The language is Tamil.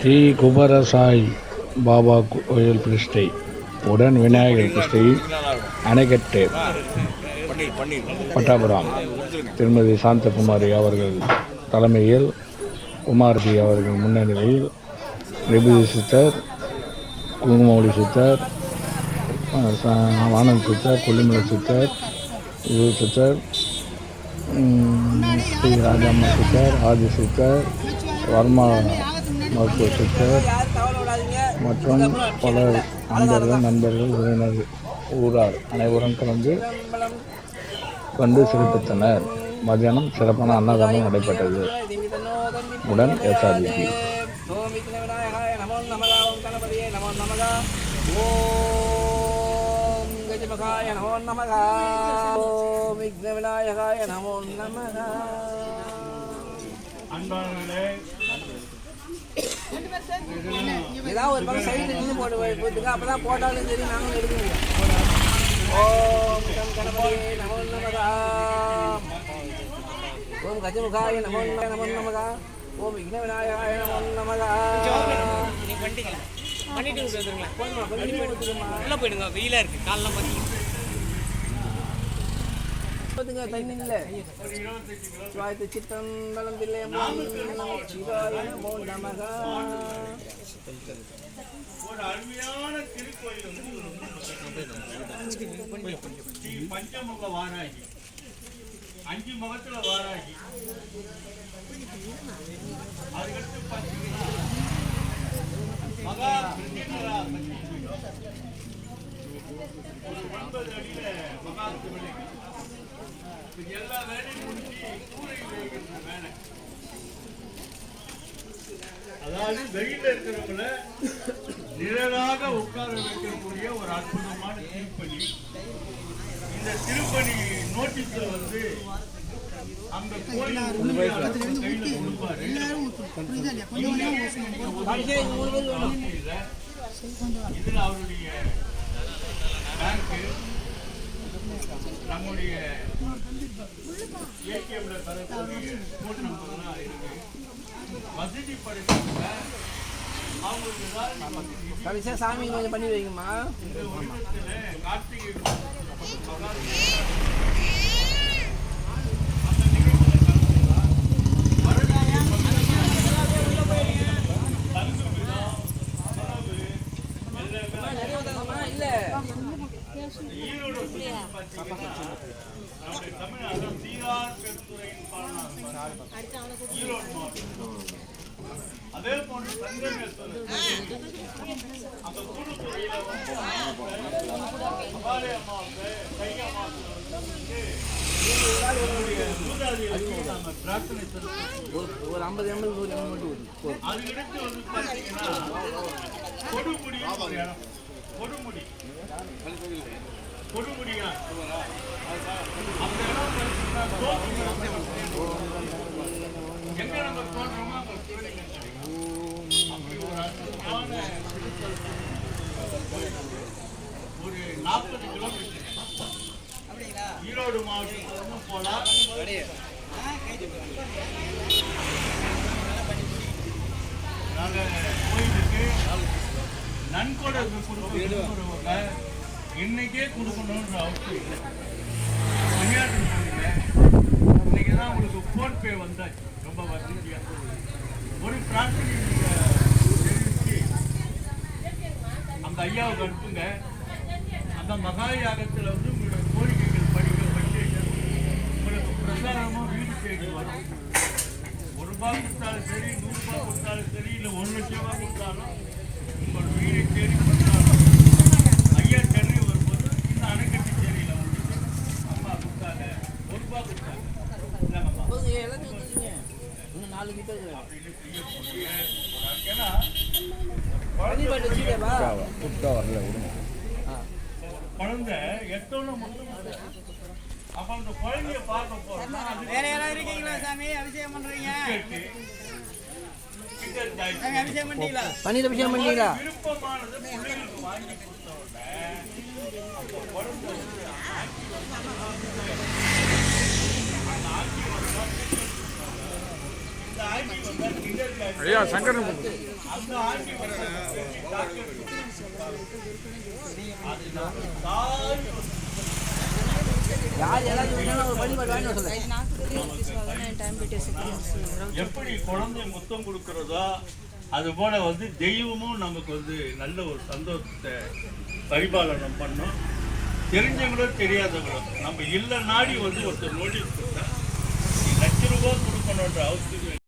ஸ்ரீ குமரசாய் பாபா கோயில் பிரதிஷ்டை. உடன் விநாயகர் பிரதிஷ்டை அணைக்கட்டு. பட்டாபுரம். திருமதி சாந்தகுமாரி அவர்கள் தலைமையில் குமாரதி அவர்கள் முன்னிலையில் விபூதி சித்தர் குங்குமௌலி சித்தர் ஆனந்த் சித்தர் கொல்லிமலை சித்தர் இது சித்தர் ஸ்ரீ ராஜாம்மா சித்தர் ஆதி சித்தர் வர்மா மருத்துவ சித்தர் மற்றும் பல நண்பர்கள் நண்பர்கள் உறவினர்கள் ஊரார் அனைவரும் கலந்து கண்டு சிறப்பித்தனர். மதியானம் சிறப்பான அன்னதானம் நடைபெற்றது. உடன் எஸ்ஆர்பிபி ஓம் விக்ன நமோ நமக ஓம் கணபதியே நமோ நமக ஓம் கஜமுகாய நமோ நமக ஓம் விக்ன விநாயகாய நமோ நமக ஏதாவது ஒரு பக்கம் சைடில் நின்று போட்டு போட்டுங்க அப்பதான் போட்டாலும் சரி நாங்களும் எடுக்க முடியும் ஓம் கம் கணபதியே நமோ நமக ஓம் கஜமுகாய நமோ நமோ நமக ஓம் விக்ன விநாயகாய நமோ நமக பண்ணிட்டு வந்துருங்களேன் உள்ள போயிடுங்க வெயிலா இருக்கு. காலெல்லாம் பார்த்தீங்கன்னா பார்த்துங்க தண்ணி இல்லை சிவாயத்து சித்தம்பலம் தில்லை சிவாய மோ நமக. ஒரு அருமையான திருக்கோயில் வந்து பஞ்சமுக வாராகி அஞ்சு முகத்துல வாராகி அதுக்கடுத்து பார்த்தீங்கன்னா மகா கிருஷ்ணரா ஒரு ஒன்பது அடியில மகா எல்லா வேலையும் முடிச்சு வேலை அதாவது வெயில இருக்கிறவங்கள நிழலாக உட்கார வைக்கக்கூடிய ஒரு அற்புதமான திருப்பணி. இந்த திருப்பணி நோட்டீஸ்ல வந்து அந்த கோயில் கையில கொடுப்பாரு. இதுல அவருடைய பேங்க் நம்முடைய ஏடிஎம்ல தரக்கூடிய நம்பர்லாம் இருக்கு வசதி படைத்தவங்க அவங்களுக்கு சாமி கொஞ்சம் பண்ணி வைங்கம்மா. கார்த்திகை நிறைய வந்தாங்கம்மா இல்லை ஈரோடு பார்த்தீங்கன்னா நம்முடைய ஈரோடு மாவட்டம் அதே போன்று அந்த வந்து அம்மாவுக்கு நாம பிரார்த்தனை ஒரு ஐம்பது எம்எல் நூறு எம்எல் மட்டும் வந்து பார்த்தீங்கன்னா கொடுமுடி ஒரு இடம் கொடுமுடி கொடுமுடியா அந்த இடம் எங்க நம்ம தோன்றோமோ சிவலிங்கம் அப்படி ஒரு அற்புதமான ஒரு நாற்பது கிலோமீட்டர் ஈரோடு மாவட்டத்திலிருந்து போலாம் நாங்கள் கோயிலுக்கு நன்கொடை கொடுக்கணுன்றவங்க இன்னைக்கே கொடுக்கணுன்ற அவசியம் இல்லை. விளையாட்டு பண்ணுங்க இன்னைக்கு தான் உங்களுக்கு ஃபோன்பே வந்தாச்சு. ரொம்ப வசதியாக ஒரு பிரார்த்தனை அந்த ஐயாவுக்கு அனுப்புங்க. அந்த மகா யாகத்தில் வந்து உங்களுடைய கோரிக்கைகள் படிக்கப்பட்டு உங்களுக்கு பிரசாரமாக வீடு தேடி வரும். ஒரு ரூபாய் கொடுத்தாலும் சரி நூறுரூபா கொடுத்தாலும் சரி இல்லை ஒரு லட்சம் ரூபாய் கொடுத்தாலும் வரல விடுங்க. குழந்தை எத்தோன்னு மட்டும் அப்ப அந்த குழந்தைய பார்க்க போறோம். வேற யாராவது இருக்கீங்களா சாமி? அபிஷேகம் பண்றீங்க? அபிஷேகம் பண்ணிட்டீங்களா? பன்னீர் அபிஷேகம் பண்ணிட்டீங்களா? விருப்பமானது பிள்ளைகளுக்கு வாங்கி கொடுத்த உடனே அந்த குழந்தை வந்து அந்த ஆசீர்வாதம் இந்த அந்த ஆண்டி வந்து இங்க இருக்காங்க ஐயா சங்கர் எப்படி குழந்தை முத்தம் கொடுக்கிறதோ அது போல வந்து தெய்வமும் நமக்கு வந்து நல்ல ஒரு சந்தோஷத்தை பரிபாலனம் பண்ணும். தெரிஞ்சவங்களோ தெரியாதவங்களோ நம்ம இல்லை நாடி வந்து ஒருத்தர் நோட்டீஸ் கொடுத்தா லட்ச ரூபாய் கொடுக்கணுன்ற அவசியம்